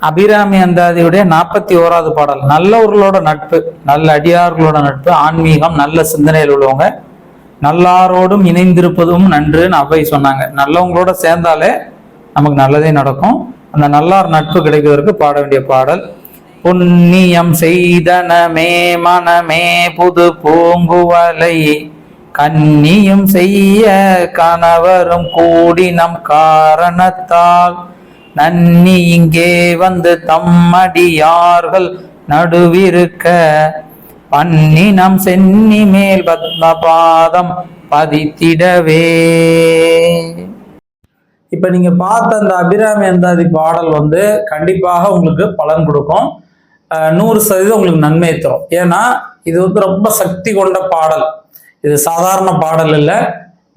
அபிராமி அந்தாதியுடைய நாற்பத்தி ஓராவது பாடல். நல்லவர்களோட நட்பு நல்ல அடியார்களோட நட்பு ஆன்மீகம் நல்ல சிந்தனையில் உள்ளவங்க. நல்லாரோடும் இணைந்திருப்பதும் நன்றுன்னு அவை சொன்னாங்க. நல்லவங்களோட சேர்ந்தாலே நமக்கு நல்லதே நடக்கும். அந்த நல்லார் நட்பு கிடைப்பதற்கு பாட வேண்டிய பாடல். புண்ணியம் செய்தனமே மனமே புது பூங்குவலை. கன்னியும் செய்ய கணவரும் கூடி நம் காரணத்தால். நன்னி இங்கே வந்து தம்மடியார்கள் நடுவிருக்க. பன்னி நம் சென்னி மேல் பத்மபாதம் பதித்திடவே. இப்ப நீங்க பார்த்த அந்த அபிராமி அந்தாதி பாடல் வந்து கண்டிப்பாக உங்களுக்கு பலன் கொடுக்கும். நூறு சதவீதம் உங்களுக்கு நன்மை தரும். ஏன்னா இது வந்து ரொம்ப சக்தி கொண்ட பாடல். இது சாதாரண பாடல் இல்லை.